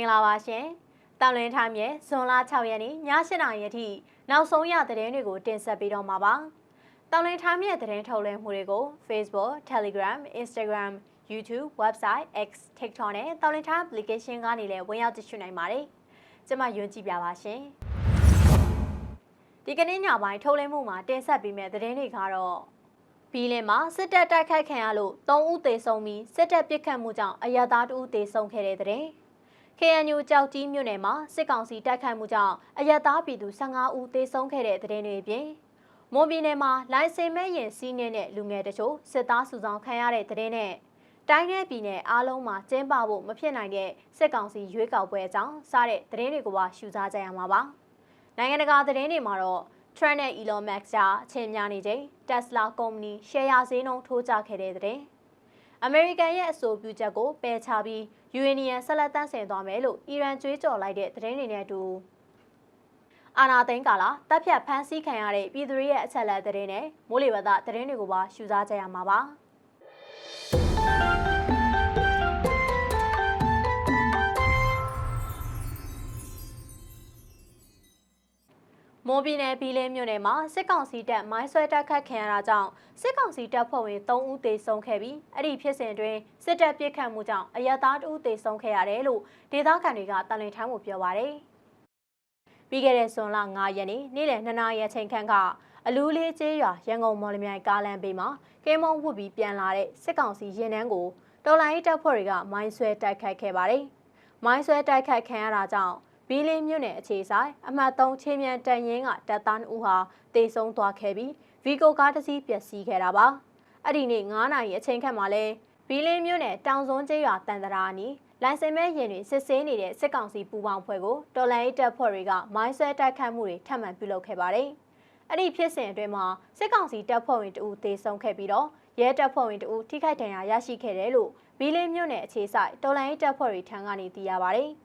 င်္ဂလာပါရှင်။တောင်လင်းထိုင်းရဲ့ဇွန်လ6ရက်နေ့ည7:00နာရီအထိနောက်ဆုံးရသတင်းတွေကိုတင်ဆက်ပေးတော့မှာပါ။တောင်လင်းထိုင်းရဲ့သတင်းထုတ်လွှင့်မှုတွေကို Facebook, Telegram, Instagram, YouTube, Website, X, TikTok နဲ့တောင်လင်းထိုင်း application ကနေလည်းဝင်ရောက်ကြည့်ရှုနိုင်ပါတယ်။ကျွန်မယွန်းကြည့်ပြပါရှင်။ဒီကနေ့ညပိုင်းထုတ်လွှင့်မှုမှာတင်ဆက်ပေးမယ့်သတင်းတွေကတော့ဘီလင်မှာစစ်တပ်တိုက်ခိုက်ခံရလို့၃ဦးသေဆုံးပြီးစစ်တပ်ပစ်ခတ်မှုကြောင့်အရသား2ဦးသေဆုံးခဲ့တဲ့တဲ့ KNU ကြောက်ကြီးမြို့နယ်မှာစစ်ကောင်စီတိုက်ခိုက်မှုကြောင့်အရသားပြည်သူ15ဦးသေဆုံးခဲ့တဲ့တဲ့တွေအပြင်မွန်ပြည်နယ်မှာလိုင်စင်မဲ့ရင်စီးနေတဲ့လူငယ်တချို့စစ်သားစုဆောင်ခံရတဲ့တဲ့နဲ့တိုင်းနယ်ပြည်နယ်အားလုံးမှာကျင်းပဖို့မဖြစ်နိုင်တဲ့စစ်ကောင်စီရွေးကောက်ပွဲအကြောင်းစတဲ့သတင်းတွေကိုပါရှုစားကြရမှာပါ။နိုင်ငံတကာသတင်းတွေမှာတော့ Trump နဲ့ Elon Musk ကြားအချင်းများနေချိန် Tesla ကုမ္ပဏီရှယ်ယာဈေးနှုန်းထိုးကျခဲ့တဲ့တဲ့။ American ရဲ့အဆိုပြုချက်ကိုပယ်ချပြီး Uranium ဆက်လက်တန့်စင်သွားမယ်လို့အီရန်ကြွေးကြော်လိုက်တဲ့သတင်းတွေနဲ့အတူအာနာသိန်းကာလာတပ်ဖြတ်ဖမ်းဆီးခံရတဲ့ပြည်သူတွေရဲ့အချက်အလက်သတင်းနဲ့မိုးလေဝသသတင်းတွေကိုပါရှုစားကြရမှာပါ။ မော်ဘီနယ်ဘီလင်းမြို့နယ်မှာစစ်ကောင်စီတပ်မိုင်းဆွဲတိုက်ခတ်ခံရတာကြောင့်စစ်ကောင်စီတပ်ဖွဲ့ဝင်3ဦးသေဆုံးခဲ့ပြီးအဲ့ဒီဖြစ်စဉ်တွင်စစ်တပ်ပစ်ခတ်မှုကြောင့်အရသား2ဦးသေဆုံးခဲ့ရတယ်လို့ဒေသခံတွေကတန်လင်ထမ်းကိုပြောပါရယ်ပြီးခဲ့တဲ့ဇွန်လ9ရက်နေ့နေ့လယ်2နာရီအချိန်ခန့်ကအလူးလေးကျေးရွာရန်ကုန်မော်လမြိုင်ကားလမ်းဘေးမှာကဲမုံဝတ်ပြီးပြန်လာတဲ့စစ်ကောင်စီရင်နှန်းကိုတော်လိုင်းတပ်ဖွဲ့တွေကမိုင်းဆွဲတိုက်ခိုက်ခဲ့ပါတယ်။မိုင်းဆွဲတိုက်ခိုက်ခံရတာကြောင့် ဘီလင်းမြို့နယ်အခြေဆိုင်အမှတ်3ချင်းမြန်တန်ရင်ကတပ်သား2ဦးဟာတေဆုံးသွားခဲ့ပြီးဗီကိုကားတစ်စီးပျက်စီးခဲ့တာပါအဲ့ဒီနေ့9နာရီအချိန်ခန့်မှာလဲဘီလင်းမြို့နယ်တောင်စွန်းကျေးရွာတန်တရာနီလိုင်စင်မဲရင်တွေစစ်ဆေးနေတဲ့စစ်ကောင်စီပူပေါင်းဖွဲ့ကိုတော်လန်ရေးတပ်ဖွဲ့တွေကမိုင်းဆွဲတိုက်ခတ်မှုတွေထပ်မံပြုလုပ်ခဲ့ပါတယ်အဲ့ဒီဖြစ်စဉ်အတွင်းမှာစစ်ကောင်စီတပ်ဖွဲ့ဝင်တဦးတေဆုံးခဲ့ပြီးတော့ရဲတပ်ဖွဲ့ဝင်တဦးထိခိုက်ဒဏ်ရာရရှိခဲ့တယ်လို့ဘီလင်းမြို့နယ်အခြေဆိုင်တော်လန်ရေးတပ်ဖွဲ့တွေထံကနေသိရပါတယ်။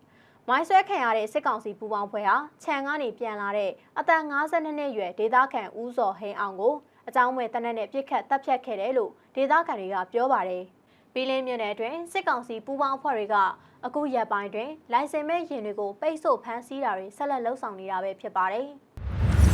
မိုင်းဆွဲခံရတဲ့စစ်ကောင်စီပူပေါင်းဖွဲ့ဟာခြံကနေပြန်လာတဲ့အသက်52နှစ်အရွယ်ဒေသခံဦးစောဟိန်းအောင်ကိုအကြောင်းမဲ့တနက်နဲ့ပြစ်ခတ်တပ်ဖြတ်ခဲ့တယ်လို့ဒေသခံတွေကပြောပါတယ်။ပြည်လင်းမြို့နယ်အတွင်းစစ်ကောင်စီပူပေါင်းဖွဲ့တွေကအခုရက်ပိုင်းတွင်လိုင်စင်မဲ့ရင်တွေကိုပိတ်ဆို့ဖမ်းဆီးတာတွေဆက်လက်လှုပ်ဆောင်နေတာပဲဖြစ်ပါတယ်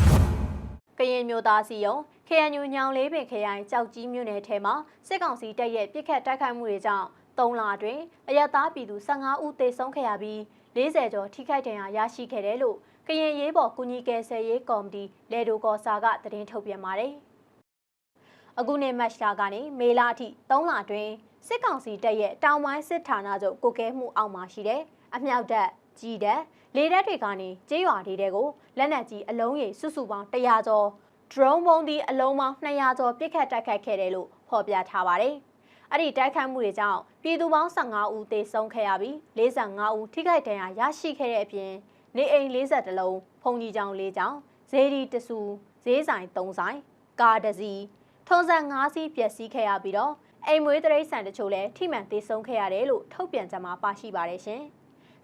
။ကရင်မျိုးသားစီယုံ KNU ညောင်လေးပင်ခရိုင်ကြောက်ကြီးမြို့နယ်ထဲမှာစစ်ကောင်စီတပ်ရဲ့ပြစ်ခတ်တိုက်ခိုက်မှုတွေကြောင့်၃လအတွင်းအရတားပြည်သူ15ဦးသေဆုံးခဲ့ရပြီး 40ကျော်ထိခိုက်ဒဏ်ရာရရှိခဲ့တယ်လို့ကရင်ရေးပေါ်ကုညီကယ်ဆယ်ရေးကော်မတီလေဒိုကောစာကသတင်းထုတ်ပြန်ပါတယ်။အခုနှစ်မတ်လကနေမေလအထိ3လအတွင်းစစ်ကောင်စီတပ်ရဲ့တောင်ပိုင်းစစ်ဌာနချုပ်ကိုကဲမှုအောက်မှာရှိတဲ့အမြောက်တပ်ကြီးတပ်လေတပ်တွေကနေကျေးရွာတွေကိုလက်နက်ကြီးအလုံးရေစုစုပေါင်း100ကျော် drone ပုံးဒီအလုံးပေါင်း200ကျော်ပစ်ခတ်တိုက်ခိုက်ခဲ့တယ်လို့ဖော်ပြထားပါတယ်။ အဲ့ဒီတိုက်ခိုက်မှုတွေကြောင့်ပြည်သူပေါင်း15ဦးသေဆုံးခဲ့ရပြီး45ဦးထိခိုက်ဒဏ်ရာရရှိခဲ့တဲ့အပြင်နေအိမ်40လုံးဖုန်ကြီးကျောင်း၄ကျောင်းဈေးဒီတဆူဈေးဆိုင်3ဆိုင်ကားတစ်စီးထုံစံ5စီးပျက်စီးခဲ့ရပြီးတော့အိမ်မွေးတရိတ်ဆန်တချို့လည်းထိမှန်သေဆုံးခဲ့ရတယ်လို့ထုတ်ပြန်ကြမှာပါရှိပါတယ်ရှင်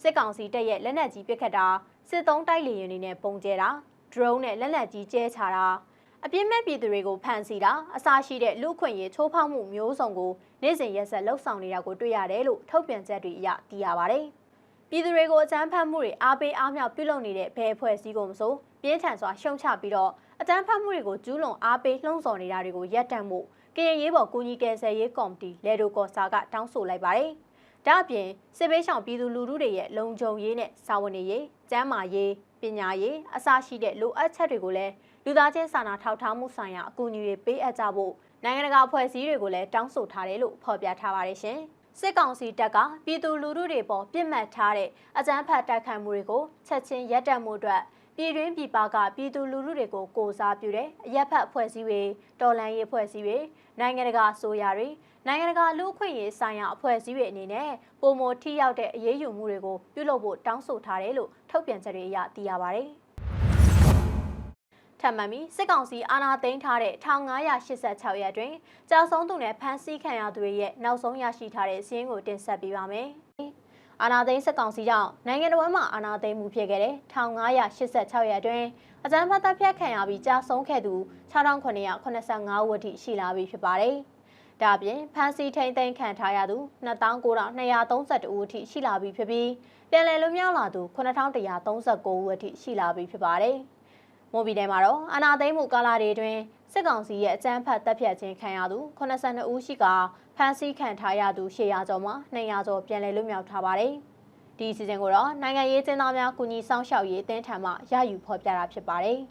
စစ်ကောင်စီတပ်ရဲ့လက်နက်ကြီးပစ်ခတ်တာစစ်သုံးတိုက်လေယာဉ်တွေနဲ့ပုံကျဲတာ drone နဲ့လက်နက်ကြီးကျဲချတာ အပြစ်မဲ့ပြည်သူတွေကိုဖမ်းဆီးတာအစရှိတဲ့လူခွင့်ရေးချိုးဖောက်မှုမျိုးစုံကိုနေ့စဉ်ရက်ဆက်လှုပ်ဆောင်နေတာကိုတွေ့ရတယ်လို့ထုတ်ပြန်ချက်တွေအရသိရပါဗျ။ပြည်သူတွေကိုအကြမ်းဖက်မှုတွေအားပေးအားမြောက်ပြုလုပ်နေတဲ့ဘယ်အဖွဲ့အစည်းကိုမဆိုပြင်းထန်စွာရှုံချပြီးတော့အကြမ်းဖက်မှုတွေကိုကျူးလွန်အားပေးလှုံ့ဆော်နေတာတွေကိုရပ်တန့်မှုကရင်ရေးပေါ်ကူညီကယ်ဆယ်ရေးကော်မတီလေဒိုကော်စာကတောင်းဆိုလိုက်ပါတယ်။ဒါ့အပြင်စစ်ပေးဆောင်ပြည်သူလူထုတွေရဲ့လုံခြုံရေးနဲ့စာဝန်ရေး၊ကျန်းမာရေးပညာရေးအစရှိတဲ့လိုအပ်ချက်တွေကိုလည်း လူသားချင်းစာနာထောက်ထားမှုဆိုင်ရာအကူအညီတွေပေးအပ်ကြဖို့နိုင်ငံတကာအဖွဲ့အစည်းတွေကိုလည်းတောင်းဆိုထားတယ်လို့ဖော်ပြထားပါတယ်ရှင်။စစ်ကောင်စီတပ်ကပြည်သူလူထုတွေပေါ်ပြစ်မှတ်ထားတဲ့အကြမ်းဖက်တိုက်ခိုက်မှုတွေကိုချက်ချင်းရပ်တန့်မှုအတွက်ပြည်တွင်းပြည်ပကပြည်သူလူထုတွေကိုကိုစားပြုတဲ့အရက်ဖက်အဖွဲ့အစည်းတွေတော်လှန်ရေးအဖွဲ့အစည်းတွေနိုင်ငံတကာဆိုရာတွေနိုင်ငံတကာလူ့အခွင့်အရေးဆိုင်ရာအဖွဲ့အစည်းတွေအနေနဲ့ပုံမထိရောက်တဲ့အရေးယူမှုတွေကိုပြုလုပ်ဖို့တောင်းဆိုထားတယ်လို့ထုတ်ပြန်ချက်တွေအရသိရပါတယ်။ ထပ်မံပြီးစစ်ကောင်စီအာဏာသိမ်းထားတဲ့1986ရက်တွင်ကြောက်ဆုံးသူနဲ့ဖမ်းဆီးခံရသူတွေရဲ့နောက်ဆုံးရရှိထားတဲ့စီးရင်ကိုတင်ဆက်ပေးပါမယ်။အာဏာသိမ်းစစ်ကောင်စီကြောင့်နိုင်ငံတော်မှာအာဏာသိမ်းမှုဖြစ်ခဲ့တဲ့1986ရက်တွင်အကြမ်းဖက်တပ်ဖြတ်ခံရပြီးကြာဆုံးခဲ့သူ6985ဦးအထိရှိလာပြီဖြစ်ပါတယ်။ဒါပြင်ဖမ်းဆီးထိန်သိမ်းခံထားရသူ2932ဦးအထိရှိလာပြီဖြစ်ပြီးပြန်လည်လွတ်မြောက်လာသူ9139ဦးအထိရှိလာပြီဖြစ်ပါတယ်။ မိုးဘီထဲမှာတော့အာနာသိမ့်မှုကာလတွေအတွင်းစစ်ကောင်စီရဲ့အကြမ်းဖက်တပ်ဖြတ်ခြင်းခံရသူ82ဦးရှိကဖမ်းဆီးခံထားရသူ800ကျော်မှ200ကျော်ပြန်လည်လွတ်မြောက်ထားပါတယ်။ဒီအစီအစဉ်ကိုတော့နိုင်ငံရေးကျင်းသားများကုညီဆောင်ရှောက်ရေးအသင်းထံမှရယူဖော်ပြတာဖြစ်ပါတယ်။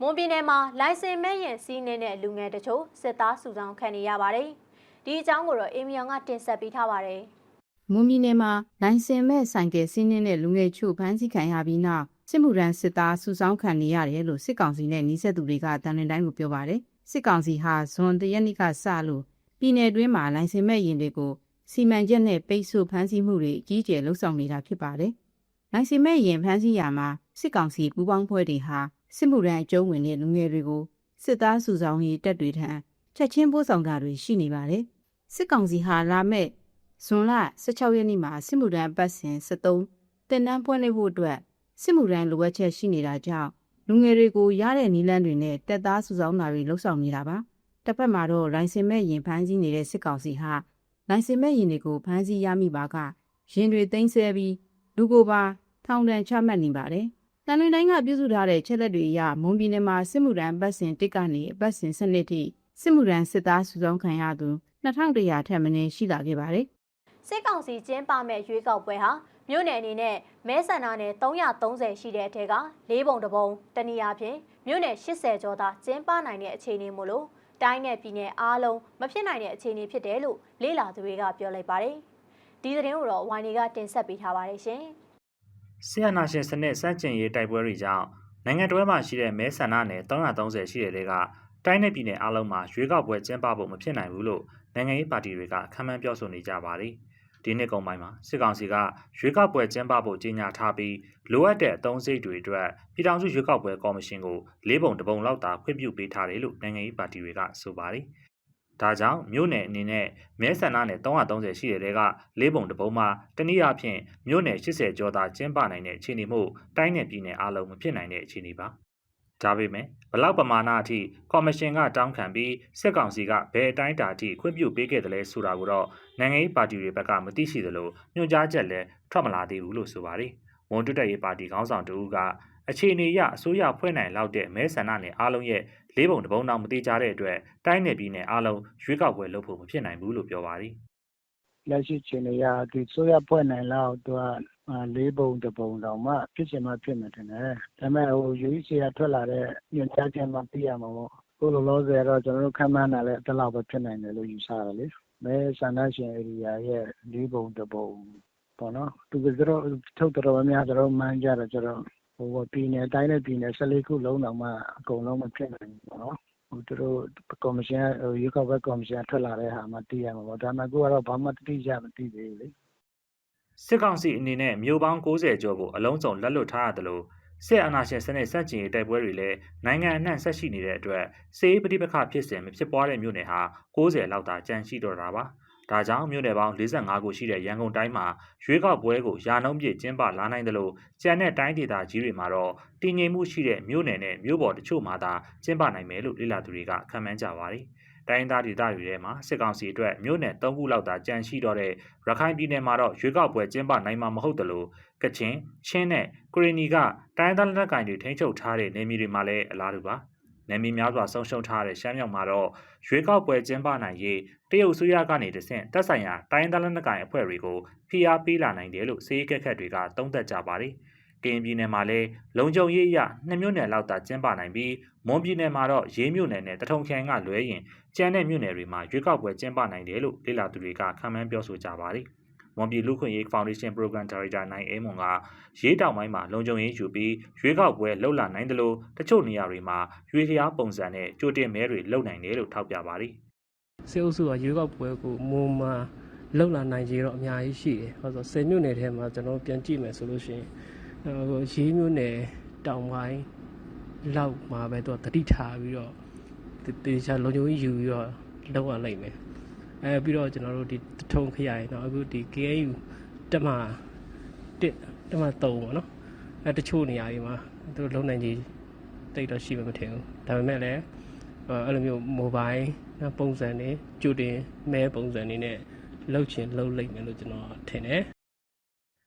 မွန်ပြည်နယ်မှာလိုင်စင်မဲ့ရင်စီးနေတဲ့လူငယ်တချို့စစ်သားစုဆောင်ခံနေရပါတယ်။ ဒီအကြောင်းကိုတော့အေမီယန်ကတင်ဆက်ပေးထားပါတယ်။မွန်ပြည်နယ်မှာလိုင်စင်မဲ့ဆိုင်ကယ်စီးနှင်းတဲ့လူငယ်ချို့ဖမ်းဆီးခံရပြီးနောက်စစ်မှုရန်စစ်သားစုဆောင်းခံနေရတယ်လို့စစ်ကောင်စီနဲ့နှိစက်သူတွေကတန်လန်တိုင်းကိုပြောပါတယ်စစ်ကောင်စီဟာဇွန်တရက်နေ့ကစလို့ပြည်နယ်တွင်းမှာလိုင်စင်မဲ့ရင်တွေကိုစီမံချက်နဲ့ပိတ်ဆို့ဖမ်းဆီးမှုတွေအကြီးအကျယ်လှုပ်ဆောင်နေတာဖြစ်ပါတယ်လိုင်စင်မဲ့ရင်ဖမ်းဆီးရမှာစစ်ကောင်စီပူးပေါင်းဖွဲ့တွေဟာစစ်မှုရန်အကျုံးဝင်တဲ့လူငယ်တွေကိုစစ်သားစုဆောင်းရေးတပ်တွေထံချက်ချင်းပို့ဆောင်တာတွေရှိနေပါတယ် စစ်ကောင်စီဟာလာမဲ့ဇွန်လ16ရက်နေ့မှာစစ်မှုထမ်းအပတ်စဉ်73တင်နန်းပွင့်လှစ်ဖို့အတွက်စစ်မှုထမ်းလိုအပ်ချက်ရှိနေတာကြောင့်လူငယ်တွေကိုရတဲ့နီလန်းတွေနဲ့တက်သားစုဆောင်းတာတွေလှုပ်ဆောင်နေတာပါတစ်ဖက်မှာတော့လိုင်စင်မဲ့ရင်ဖမ်းဆီးနေတဲ့စစ်ကောင်စီဟာလိုင်စင်မဲ့ရင်တွေကိုဖမ်းဆီးရမိပါကရင်တွေသိမ်းဆဲပြီးလူကိုပါထောင်ဒဏ်ချမှတ်နေပါတယ်တန်လွင်တိုင်းကပြုစုထားတဲ့ချက်လက်တွေအရမွန်ပြည်နယ်မှာစစ်မှုထမ်းအပတ်စဉ်တစ်ကနေအပတ်စဉ်စနစ်ထိ စစ်မှုထမ်းစစ်သားစုဆောင်းခံရသူ2100ထက်မနည်းရှိလာခဲ့ပါတယ်စစ်ကောင်စီကျင်းပမဲ့ရွေးကောက်ပွဲဟာမြို့နယ်အနေနဲ့မဲဆန္ဒနယ်330ရှိတဲ့အထက်က၄ပုံတစ်ပုံတနည်းအားဖြင့်မြို့နယ်80ကျော်သာကျင်းပနိုင်တဲ့အခြေအနေမို့လို့တိုင်းနယ်ပြည်နယ်အားလုံးမဖြစ်နိုင်တဲ့အခြေအနေဖြစ်တယ်လို့လေ့လာသူတွေကပြောလိုက်ပါတယ်။ဒီသတင်းကိုတော့ဝိုင်းနေကတင်ဆက်ပေးထားပါတယ်ရှင်။ဆီယနာရှင်စနစ်စန့်ကျင်ရေးတိုက်ပွဲတွေကြောင့်နိုင်ငံတော်မှာရှိတဲ့မဲဆန္ဒနယ်330ရှိတဲ့တွေက တိုင်းနယ်ပြည်နယ်အလုံးမှာရွေးကောက်ပွဲကျင်းပဖို့မဖြစ်နိုင်ဘူးလို့နိုင်ငံရေးပါတီတွေကခန့်မှန်းပြောဆိုနေကြပါတယ်။ဒီနှစ်ကုန်ပိုင်းမှာစစ်ကောင်စီကရွေးကောက်ပွဲကျင်းပဖို့ကြေညာထားပြီးလိုအပ်တဲ့အသုံးစရိတ်တွေအတွက်ပြည်ထောင်စုရွေးကောက်ပွဲကော်မရှင်ကိုလေးပုံတစ်ပုံလောက်သာခွင့်ပြုပေးထားတယ်လို့နိုင်ငံရေးပါတီတွေကဆိုပါတယ်။ဒါကြောင့်မြို့နယ်အနေနဲ့မဲဆန္ဒနယ်330ရှိတဲ့တဲကလေးပုံတစ်ပုံမှာတနည်းအားဖြင့်မြို့နယ်80ကျော်သာကျင်းပနိုင်တဲ့အခြေအနေမှုတိုင်းနယ်ပြည်နယ်အလုံးမဖြစ်နိုင်တဲ့အခြေအနေပါ။ ဒါပေမဲ့ဘလောက်ပမာဏအထိကော်မရှင်ကတောင်းခံပြီးစစ်ကောင်စီကဘယ်အတိုင်းအတာအထိခွင့်ပြုပေးခဲ့တယ်လဲဆိုတာကိုတော့နိုင်ငံရေးပါတီတွေဘက်ကမသိရှိသလိုညွှန်ကြားချက်လည်းထွက်မလာသေးဘူးလို့ဆိုပါတယ်။မွန်တွတ်တက်ရေးပါတီခေါင်းဆောင်တူကအခြေအနေအရအစိုးရဖွဲ့နိုင်လောက်တဲ့မဲဆန္ဒနယ်အားလုံးရဲ့လေးပုံတစ်ပုံတောင်မတိကြတဲ့အတွက်တိုင်းနယ်ပြည်နယ်အားလုံးရွေးကောက်ပွဲလုပ်ဖို့မဖြစ်နိုင်ဘူးလို့ပြောပါတယ်။ လက်ရှိချိန်နေရဒီဆိုရဖွဲ့နိုင်လောက်သူကလေးပုံတစ်ပုံတောင်မှဖြစ်ချင်မှဖြစ်မယ်ထင်တယ်ဒါပေမဲ့ဟို UEC ကထွက်လာတဲ့ညွှန်ကြားချက်မှသိရမှာပေါ့ခုလောလောဆယ်တော့ကျွန်တော်တို့ခန့်မှန်းတာလည်းဒီလောက်ပဲဖြစ်နိုင်တယ်လို့ယူဆရတယ်လေမဲဆန္ဒရှင်ဧရိယာရဲ့လေးပုံတစ်ပုံပေါ့နော်သူတို့ထုတ်တော်များများတို့မှန်းကြတော့ကျတော့ဟိုပြည်နယ်တိုင်းနဲ့ပြည်နယ်14ခုလုံးတောင်မှအကုန်လုံးမဖြစ်နိုင်ဘူးပေါ့နော်ဟို သူတို့ကော်မရှင်ဟိုရွေးကောက်ပွဲကော်မရှင်ထွက်လာတဲ့ဟာမှသိရမှာပေါ့ဒါပေမဲ့အခုကတော့ဘာမှတိကျမသိသေးဘူးလေစစ်ကောင်စီအနေနဲ့မြို့ပေါင်း90ကျော်ကိုအလုံးစုံလက်လွတ်ထားရတယ်လို့စစ်အာဏာရှင်စနစ်စန့်ကျင်ရေးတိုက်ပွဲတွေလည်းနိုင်ငံအနှံ့ဆက်ရှိနေတဲ့အတွက်စေးပဋိပက္ခဖြစ်စဉ်မဖြစ်ပွားတဲ့မြို့နယ်ဟာ90လောက်သာကျန်ရှိတော့တာပါ။ ဒါကြောင့်မြို့နယ်ပေါင်း45ခုရှိတဲ့ရန်ကုန်တိုင်းမှာရွေးကောက်ပွဲကိုရာနှုန်းပြည့်ကျင်းပလာနိုင်တယ်လို့ကြံတဲ့တိုင်းဒေသကြီးတွေမှာတော့တည်ငြိမ်မှုရှိတဲ့မြို့နယ်နဲ့မြို့ပေါ်တချို့မှာသာကျင်းပနိုင်မယ်လို့လေ့လာသူတွေကခန့်မှန်းကြပါတယ်။တိုင်းသားဒေသတွေထဲမှာစစ်ကောင်စီအတွက်မြို့နယ်၃ခုလောက်သာကြန့်ရှိတော့တဲ့ရခိုင်ပြည်နယ်မှာတော့ရွေးကောက်ပွဲကျင်းပနိုင်မှာမဟုတ်တယ်လို့ကချင်ချင်းနဲ့ကရီနီကတိုင်းသားလက်နက်ကိုင်တွေထိန်းချုပ်ထားတဲ့နေမြေတွေမှာလည်းအလားတူပါ နေမြေများစွာဆုံးရှုံးထားတဲ့ရှမ်းမြောက်မှာတော့ရွေးကောက်ပွဲကျင်းပနိုင်ရေးတရုတ်ဆိုရကနေတဆင့်တက်ဆိုင်ရာတိုင်းသားလက်နက်ကိုင်အဖွဲ့တွေကိုဖိအားပေးလာနိုင်တယ်လို့စေးကက်ခက်တွေကသုံးသပ်ကြပါတယ်ကရင်ပြည်နယ်မှာလည်းလုံခြုံရေးအရနှစ်မြို့နယ်လောက်သာကျင်းပနိုင်ပြီးမွန်ပြည်နယ်မှာတော့ရေးမြို့နယ်နဲ့တထုံခရိုင်ကလွဲရင်ကျန်တဲ့မြို့နယ်တွေမှာရွေးကောက်ပွဲကျင်းပနိုင်တယ်လို့လေ့လာသူတွေကခန့်မှန်းပြောဆိုကြပါတယ်။ မွန်ပြည်လူ့ခွင့်ရေးဖောင်ဒေးရှင်း Program Director နိုင်အေးမွန်ကရေးတောင်ပိုင်းမှာလုံခြုံရေးယူပြီးရွေးကောက်ပွဲလှုပ်လာနိုင်တယ်လို့တချို့နေရာတွေမှာရွေးလျားပုံစံနဲ့ကြိုတင်မဲတွေလှုပ်နိုင်တယ်လို့ထောက်ပြပါတယ်။စေအုပ်စုကရွေးကောက်ပွဲကိုမွန်မှာလောက်လာနိုင်ကြတော့အများကြီးရှိတယ်။ဟောဆို10မြို့နယ်ထဲမှာကျွန်တော်ပြန်ကြည့်မယ်ဆိုလို့ရှိရင်ဟိုရေးမြို့နယ်တောင်ပိုင်းလောက်မှာပဲသူကတတိထားပြီးတော့တေချာလုံခြုံရေးယူပြီးတော့လောက်ရလိုက်မယ်။ အဲပြီးတော့ကျွန်တော်တို့ဒီထုံခရိုင်တော့အခုဒီ KNU တက်မှာတက်တက်မှာ3ပေါ့နော်။အဲတချို့နေရာတွေမှာသူတို့လုံနိုင်ကြီးတိတ်တော့ရှိမှမထင်ဘူးဒါပေမဲ့လည်းအဲ့လိုမျိုး mobile ပုံစံတွေကြိုတင်မဲပုံစံတွေနဲ့လှုပ်ချင်လှုပ်လိုက်မယ်လို့ကျွန်တော်ထင်တယ်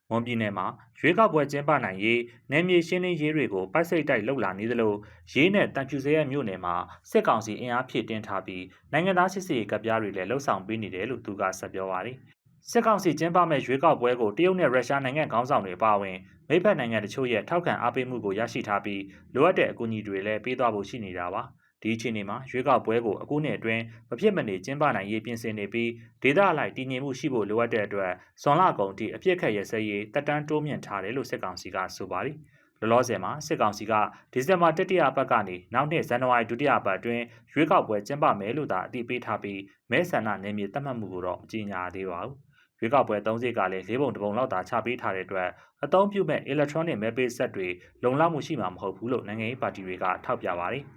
မွန်ပြည်နယ်မှာရွေးကောက်ပွဲကျင်းပနိုင်ရေးနယ်မြေရှင်းလင်းရေးတွေကိုပိုက်စိတ်တိုက်လှုပ်လာနေသလိုရေးနဲ့တန်ဖြူစရဲမြို့နယ်မှာစစ်ကောင်စီအင်အားဖြည့်တင်းထားပြီးနိုင်ငံသားစစ်စေးကပ်ပြားတွေလည်းလှုပ်ဆောင်ပေးနေတယ်လို့သူကဆက်ပြောပါတယ်။စစ်ကောင်စီကျင်းပမဲ့ရွေးကောက်ပွဲကိုတရုတ်နဲ့ရုရှားနိုင်ငံခေါင်းဆောင်တွေအပါအဝင်မိဖက်နိုင်ငံတချို့ရဲ့ထောက်ခံအားပေးမှုကိုရရှိထားပြီးလိုအပ်တဲ့အကူအညီတွေလည်းပေးသွားဖို့ရှိနေတာပါ။ ဒီအချိန်မှာရွေးကောက်ပွဲကိုအခုနှစ်အတွင်းမဖြစ်မနေကျင်းပနိုင်ရေးပြင်ဆင်နေပြီးဒေသအလိုက်တည်ငြိမ်မှုရှိဖို့လိုအပ်တဲ့အတွက်ဇွန်လကုန်ထိအပြစ်ခတ်ရစဲရေးတက်တန်းတိုးမြင့်ထားတယ်လို့စစ်ကောင်စီကဆိုပါတယ်။လောလောဆယ်မှာစစ်ကောင်စီကဒီဇင်ဘာတတိယပတ်ကနေနောက်နှစ်ဇန်နဝါရီဒုတိယပတ်အတွင်းရွေးကောက်ပွဲကျင်းပမယ်လို့သာအတိပေးထားပြီးမဲဆန္ဒနယ်မြေသတ်မှတ်မှုကိုတော့မကြေညာသေးပါဘူး။ရွေးကောက်ပွဲ၃စိတ်ကလည်း၄ပုံတစ်ပုံလောက်သာချပေးထားတဲ့အတွက်အသုံးပြုမဲ့ electronic မဲပေးဆက်တွေလုံလောက်မှုရှိမှာမဟုတ်ဘူးလို့နိုင်ငံရေးပါတီတွေကထောက်ပြပါတယ်။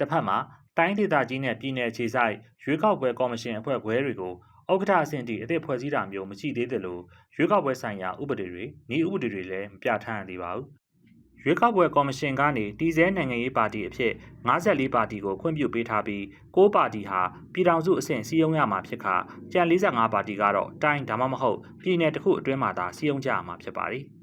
တစ်ဖက်မှာတိုင်းဒေသကြီးနဲ့ပြည်내အခြေဆိုင်ရွေးကောက်ပွဲကော်မရှင်အဖွဲ့ခွဲတွေကိုဥက္ကဋ္ဌအဆင့်ထိအသစ်ဖွဲ့စည်းတာမျိုးမရှိသေးသလိုရွေးကောက်ပွဲဆိုင်ရာဥပဒေတွေဤဥပဒေတွေလည်းမပြဋ္ဌာန်းသေးပါဘူး။ရွေးကောက်ပွဲကော်မရှင်ကနေတည်ဆဲနိုင်ငံရေးပါတီအဖြစ်54ပါတီကိုခွင့်ပြုပေးထားပြီး6ပါတီဟာပြည်ထောင်စုအဆင့်စီးရုံးရမှာဖြစ်ခါကျန်45ပါတီကတော့တိုင်းဒါမှမဟုတ်ပြည်내တစ်ခုအတွင်းမှာသာစီးရုံးကြရမှာဖြစ်ပါတယ်။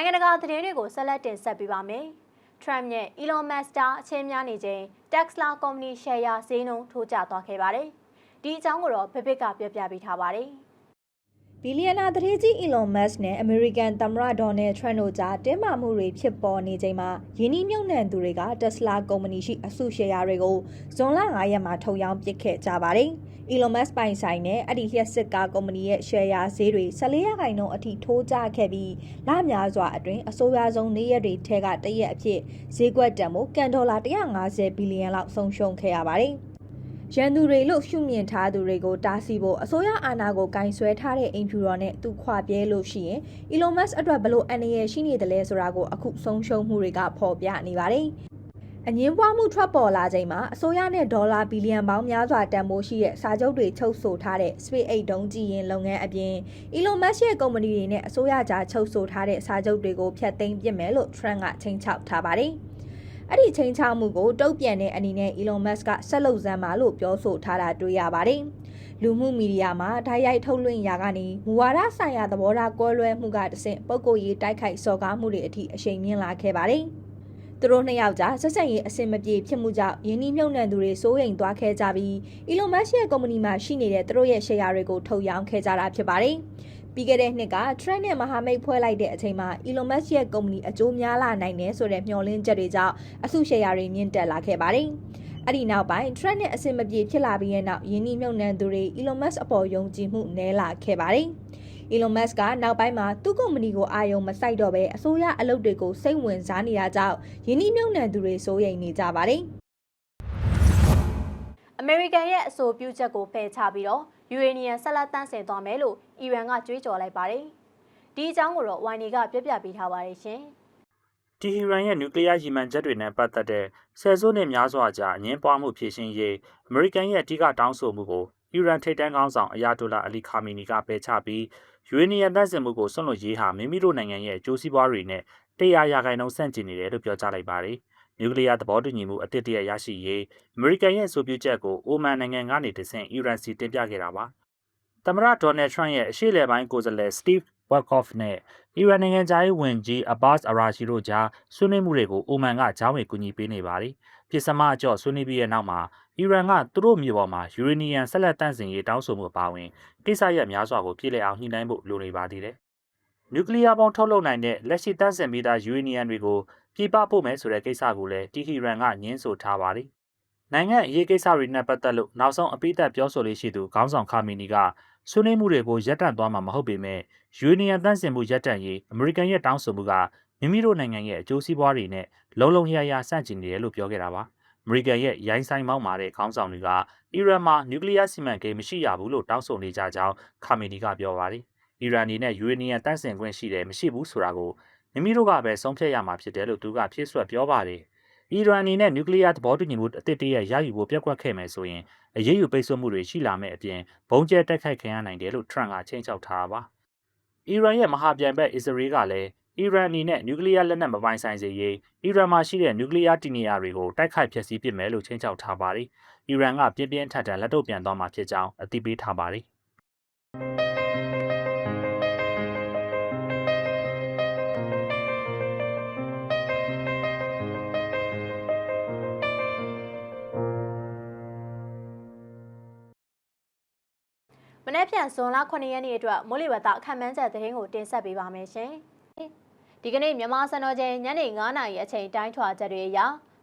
နိုင်ငံတကာသတင်းတွေကိုဆက်လက်တင်ဆက်ပေးပါမယ်။ Trump ရဲ့ Elon Musk ကြားအချင်းများနေချိန် Tesla ကုမ္ပဏီ share ဈေးနှုန်းထိုးကျသွားခဲ့ပါတယ်။ဒီအကြောင်းကိုတော့ဖစ်ဖစ်ကပြောပြပေးထားပါတယ်။ ဘီလီယံနာတရေကြီး Elon Musk နဲ့ American သမ္မတ Donald Trump တို့ကြားတင်းမာမှုတွေဖြစ်ပေါ်နေချိန်မှာယင်းနှိမ့်မြုံနှံသူတွေက Tesla ကုမ္ပဏီရှိအစုရှယ်ယာတွေကိုဇွန်လ9ရက်မှာထုတ်ရောင်းပစ်ခဲ့ကြပါတယ်။ Elon Musk ပိုင်ဆိုင်တဲ့အဲ့ဒီလျှက်စစ်ကားကုမ္ပဏီရဲ့ share ယာဈေးတွေ14ရာခိုင်နှုန်းအထိထိုးကျခဲ့ပြီးလများစွာအတွင်းအဆိုးရွားဆုံးနေ့ရက်တွေထဲကတရက်အဖြစ်ဈေးကွက်တန်မှုကန်ဒေါ်လာ150ဘီလီယံလောက်ဆုံးရှုံးခဲ့ရပါတယ်။ ရန်သူတွေလို့ရှုမြင်ထားသူတွေကိုတားဆီးဖို့အစိုးရအာဏာကိုကင်ဆွဲထားတဲ့အိမ်ဖြူတော်နဲ့သူခွာပြဲလို့ရှိရင် Elon Musk အတွက်ဘလို့အန္တရာယ်ရှိနေတယ်လဲဆိုတာကိုအခုဆုံးရှုံးမှုတွေကဖော်ပြနေပါတယ်။အငင်းပွားမှုထွက်ပေါ်လာချိန်မှာအစိုးရနဲ့ဒေါ်လာဘီလီယံပေါင်းများစွာတန်ဖိုးရှိတဲ့စာချုပ်တွေချုပ်ဆိုထားတဲ့ SpaceX ဒုံးကျည်ရင်လုပ်ငန်းအပြင် Elon Musk ရဲ့ကုမ္ပဏီတွေနဲ့အစိုးရကြားချုပ်ဆိုထားတဲ့စာချုပ်တွေကိုဖျက်သိမ်းပစ်မယ်လို့ Trump ကချိန်ချောက်ထားပါတယ်။ အဲ့ဒီချိန်ချောက်မှုကိုတုံ့ပြန်တဲ့အနေနဲ့ Elon Musk ကဆက်လုပ်စမ်းပါလို့ပြောဆိုထားတာတွေ့ရပါတယ်။လူမှုမီဒီယာမှာဓာတ်ရိုက်ထုတ်လွှင့်ရာကနေမူဝါဒဆိုင်ရာသဘောထားကွဲလွဲမှုကတဆင့်ပုံကိုရေးတိုက်ခိုက်စော်ကားမှုတွေအထိအရှိန်မြင့်လာခဲ့ပါတယ်။သူတို့နှစ်ယောက်ကြားဆက်ဆက်ရေးအဆင်မပြေဖြစ်မှုကြောင့်ယင်းနှီးမြှုပ်နှံသူတွေစိုးရိမ်သွားခဲ့ကြပြီး Elon Musk ရဲ့ကုမ္ပဏီမှာရှိနေတဲ့သူတို့ရဲ့ share တွေကိုထုတ်ရောင်းခဲ့ကြတာဖြစ်ပါတယ်။ ပြီးခဲ့တဲ့နှစ်က Trend နဲ့မဟာမိတ်ဖွဲ့လိုက်တဲ့အချိန်မှာ Elon Musk ရဲ့ကုမ္ပဏီအကျိုးများလာနိုင်တယ်ဆိုတဲ့မျှော်လင့်ချက်တွေကြောင့်အစု share တွေမြင့်တက်လာခဲ့ပါတယ်။အဲ့ဒီနောက်ပိုင်း Trend နဲ့အဆင်မပြေဖြစ်လာပြီးတဲ့နောက်ယင်းနှီးမြှုပ်နှံသူတွေ Elon Musk အပေါ်ယုံကြည်မှုနည်းလာခဲ့ပါတယ်။ Elon Musk ကနောက်ပိုင်းမှာသူ့ကုမ္ပဏီကိုအာရုံမစိုက်တော့ဘဲအစိုးရအလုပ်တွေကိုစိတ်ဝင်စားနေတာကြောင့်ယင်းနှိမ့်မြုံနှံသူတွေစိုးရိမ်နေကြပါတယ်။အမေရိကန်ရဲ့အဆိုပြုချက်ကိုပယ်ချပြီးတော့ ယူရေနီယံဆက်လက်တန့်စင်သွားမယ်လို့အီရန်ကကြွေးကြော်လိုက်ပါတယ်။ဒီအကြောင်းကိုတော့ဝိုင်နီကပြပြပေးထားပါတယ်ရှင်။တီဟီရန်ရဲ့နျူကလ িয়ার ရည်မှန်းချက်တွေနဲ့ပတ်သက်တဲ့ဆယ်စုနှစ်များစွာကြာအငင်းပွားမှုဖြေရှင်းရေးအမေရိကန်ရဲ့အဓိကတောင်းဆိုမှုကိုအီရန်ထိပ်တန်းခေါင်းဆောင်အယာတိုလာအလီခါမီနီကပယ်ချပြီးယူရေနီယံတန့်စင်မှုကိုဆွန့်လွတ်ရေးဟာမိမိတို့နိုင်ငံရဲ့အကျိုးစီးပွားတွေနဲ့တရားရာခိုင်နှုန်းဆန့်ကျင်နေတယ်လို့ပြောကြားလိုက်ပါတယ်။ နျူကလ িয়ার သဘောတူညီမှုအသစ်တရရရှိရေးအမေရိကန်ရဲ့အဆိုပြုချက်ကိုအိုမန်နိုင်ငံကနေတဆင့်အီရန်စီတင်ပြခဲ့တာပါ။သမ္မတဒေါ်နယ်ထရန့်ရဲ့အရှိလေပိုင်းကိုယ်စားလှယ်စတီဗ်ဝက်ကော့ဖ်နဲ့အီရန်နိုင်ငံသားရေးဝန်ကြီးအဘတ်အရာရှိတို့ကြားဆွေးနွေးမှုတွေကိုအိုမန်ကကြားဝင်ကူညီပေးနေပါတယ်။ပြည်စမအကျော်ဆွေးနွေးပြီးတဲ့နောက်မှာအီရန်ကသူတို့မြေပေါ်မှာယူရေနီယံဆက်လက်တန့်စင်ရေးတောင်းဆိုမှုအပါအဝင်ကိစ္စရပ်များစွာကိုပြည်လည်အောင်ညှိနှိုင်းဖို့လိုနေပါသေးတယ်။ နျူကလ িয়ার ပေါင်းထုတ်လုပ်နိုင်တဲ့လက်ရှိတန့်စင်ပြီးသားယူရေနီယံတွေကိုပြည်ပပို့မယ်ဆိုတဲ့ကိစ္စကိုလည်းတီဟီရန်ကညှင်းဆိုထားပါတယ်။နိုင်ငံအရေးကိစ္စတွေနဲ့ပတ်သက်လို့နောက်ဆုံးအပိသက်ပြောဆိုလေးရှိသူခေါင်းဆောင်ခါမီနီကဆွေးနွေးမှုတွေကိုရပ်တန့်သွားမှာမဟုတ်ပေမဲ့ယူနီယံတန့်စင်မှုရပ်တန့်ရေးအမေရိကန်ရဲ့တောင်းဆိုမှုကမိမိတို့နိုင်ငံရဲ့အကျိုးစီးပွားတွေနဲ့လုံလုံရရဆန့်ကျင်နေတယ်လို့ပြောခဲ့တာပါ။အမေရိကန်ရဲ့ရိုင်းဆိုင်မောက်မာတဲ့ခေါင်းဆောင်တွေကအီရန်မှာနျူကလ িয়ার စီမံကိန်းမရှိရဘူးလို့တောင်းဆိုနေကြကြောင်းခါမီနီကပြောပါတယ်။ အီရန်အနေနဲ့ယူရေနီယံတန့်စင်ခွင့်ရှိတယ်မရှိဘူးဆိုတာကိုမိမိတို့ကပဲဆုံးဖြတ်ရမှာဖြစ်တယ်လို့သူကဖြည့်ဆွတ်ပြောပါတယ်။ အီရန်အနေနဲ့နျူကလ িয়ার သဘောတူညီမှုအသစ်တရက်ရယူဖို့ပြက်ကွက်ခဲ့မယ်ဆိုရင်အရေးယူပိတ်ဆို့မှုတွေရှိလာမယ့်အပြင်ဘုံကျဲတိုက်ခိုက်ခံရနိုင်တယ်လို့ထရန့်ကချိန်ချောက်ထားတာပါ။အီရန်ရဲ့မဟာပြိုင်ဘက်အစ္စရေးကလည်းအီရန်အနေနဲ့နျူကလ িয়ার လက်နက်မပိုင်ဆိုင်စေရေးအီရန်မှာရှိတဲ့နျူကလ িয়ার တည်နေရာတွေကိုတိုက်ခိုက်ဖျက်ဆီးပစ်မယ်လို့ချိန်ချောက်ထားပါတယ်။အီရန်ကပြင်းပြင်းထန်ထန်လက်တော့ပြန်သွားမှာဖြစ်ကြောင်းအသိပေးထားပါတယ်။ မနေ့ပြန်ဇွန်လ9ရက်နေ့အတွက်မိုးလေဝသအခန့်မှန်းချက်သတင်းကိုတင်ဆက်ပေးပါမယ်ရှင်။ဒီကနေ့မြန်မာစံတော်ချိန်ညနေ9:00နာရီအချိန်တိုင်းထွာချက်တွေအရ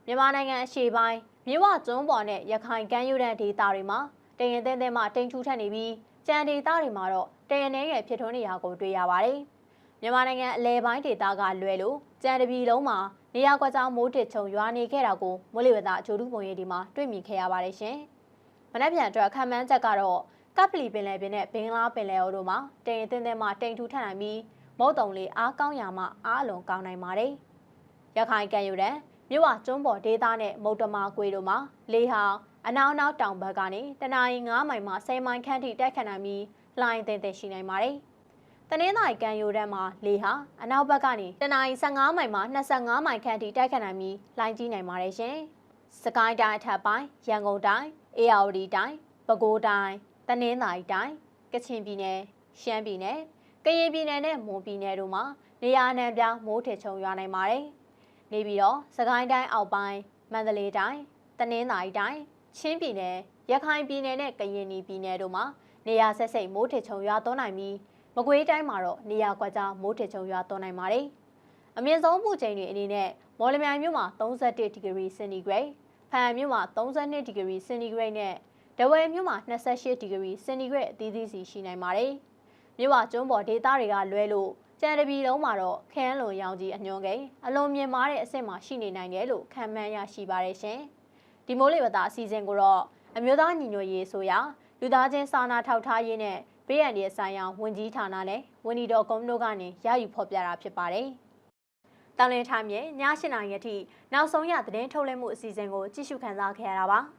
မြန်မာနိုင်ငံအရှေ့ပိုင်းမြဝကျွန်းပေါ်နဲ့ရခိုင်ကမ်းရိုးတန်းဒေသတွေမှာတရင်သင်းသင်းမှတိမ်ထူထပ်နေပြီးကြံဒေသတွေမှာတော့တရင်နှဲငယ်ဖြစ်ထွန်းနေရကိုတွေ့ရပါတယ်။မြန်မာနိုင်ငံအလဲပိုင်းဒေသကလွယ်လို့ကြံတပြီလုံးမှာနေရာကွက်ကြောင်မိုးတစ်ချုံရွာနေခဲ့တာကိုမိုးလေဝသအချို့တူပုံရိပ်ဒီမှာတွေ့မြင်ခဲ့ရပါတယ်ရှင်။မနေ့ပြန်အတွက်ခံမှန်းချက်ကတော့ ကပ်ပလီပင်လယ်ပြင်နဲ့ဘင်္ဂလားပင်လယ်အော်တို့မှာတိမ်အသင်းသင်းမှတိမ်ထူထပ်နိုင်ပြီးမုတ်တုံလေးအားကောင်းရာမှအားအလွန်ကောင်းနိုင်ပါတယ်။ရခိုင်ကံယူတဲ့မြို့ဝကျွန်းပေါ်ဒေသနဲ့မုတ်တမာကွေတို့မှာလေဟာအနောက်နောက်တောင်ဘက်ကနေတနအီ9မိုင်မှ10မိုင်ခန့်ထိတက်ခတ်နိုင်ပြီးလှိုင်းသင်းသင်းရှိနိုင်ပါတယ်။တနင်္သာရီကံယူတဲ့မှာလေဟာအနောက်ဘက်ကနေတနအီ15မိုင်မှ25မိုင်ခန့်ထိတက်ခတ်နိုင်ပြီးလှိုင်းကြီးနိုင်ပါတယ်ရှင်။စကိုင်းတိုင်းအထက်ပိုင်းရန်ကုန်တိုင်းအေရဝတီတိုင်းပဲခူးတိုင်း တနင်္သာရီတိုင်းကချင်ပြည်နယ်ရှမ်းပြည်နယ်ကရင်ပြည်နယ်နဲ့မွန်ပြည်နယ်တို့မှာနေရာအနှံ့ပြားမိုးထစ်ချုံရွာနိုင်ပါတယ်။နေပြီးတော့စကိုင်းတိုင်းအောက်ပိုင်းမန္တလေးတိုင်းတနင်္သာရီတိုင်းချင်းပြည်နယ်ရခိုင်ပြည်နယ်နဲ့ကရင်ပြည်နယ်တို့မှာနေရာဆက်စိတ်မိုးထစ်ချုံရွာသွန်းနိုင်ပြီးမကွေးတိုင်းမှာတော့နေရာကွက်ကြားမိုးထစ်ချုံရွာသွန်းနိုင်ပါတယ်။အမြင့်ဆုံးပူချိန်တွေအနေနဲ့မော်လမြိုင်မြို့မှာ31ဒီဂရီစင်တီဂရိတ်ဖန်မြို့မှာ32ဒီဂရီစင်တီဂရိတ်နဲ့ ဒဝဲမြို့မှာ28ဒီဂရီစင်တီဂရိတ်အသီးသီးစီရှိနိုင်ပါတယ်။မြို့ဝကျွန်းပေါ်ဒေသတွေကလွဲလို့ကြံတပီလုံးမှာတော့ခန်းလွန်ရောင်ကြီးအညွန်ကိန်းအလွန်မြင့်မားတဲ့အဆင့်မှာရှိနေနိုင်တယ်လို့ခံမှန်းရရှိပါတယ်ရှင်။ဒီမိုးလေဝသအစီအစဉ်ကိုတော့အမျိုးသားညီညွတ်ရေးဆိုရာလူသားချင်းစာနာထောက်ထားရေးနဲ့ဘေးအန္တရာယ်ဆိုင်ရာဝန်ကြီးဌာနနဲ့ဝန်ကြီးတော်ကုန်းတို့ကနေရယူဖော်ပြတာဖြစ်ပါတယ်။တန်လင်းထားမြေည8နာရီအထိနောက်ဆုံးရသတင်းထုတ်လွှင့်မှုအစီအစဉ်ကိုကြည့်ရှုခန်းစားခဲ့ရတာပါ။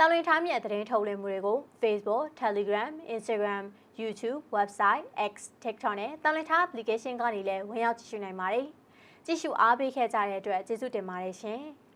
တန်လွင်ထားမြတ်သတင်းထုတ်လွှင့်မှုတွေကို Facebook, Telegram, Instagram, YouTube, Website, X, TikTok နဲ့တန်လွင်ထား application ကနေလည်းဝင်ရောက်ကြည့်ရှုနိုင်ပါတယ်။ကြည့်ရှုအားပေးခဲ့ကြတဲ့အတွက်ကျေးဇူးတင်ပါတယ်ရှင်။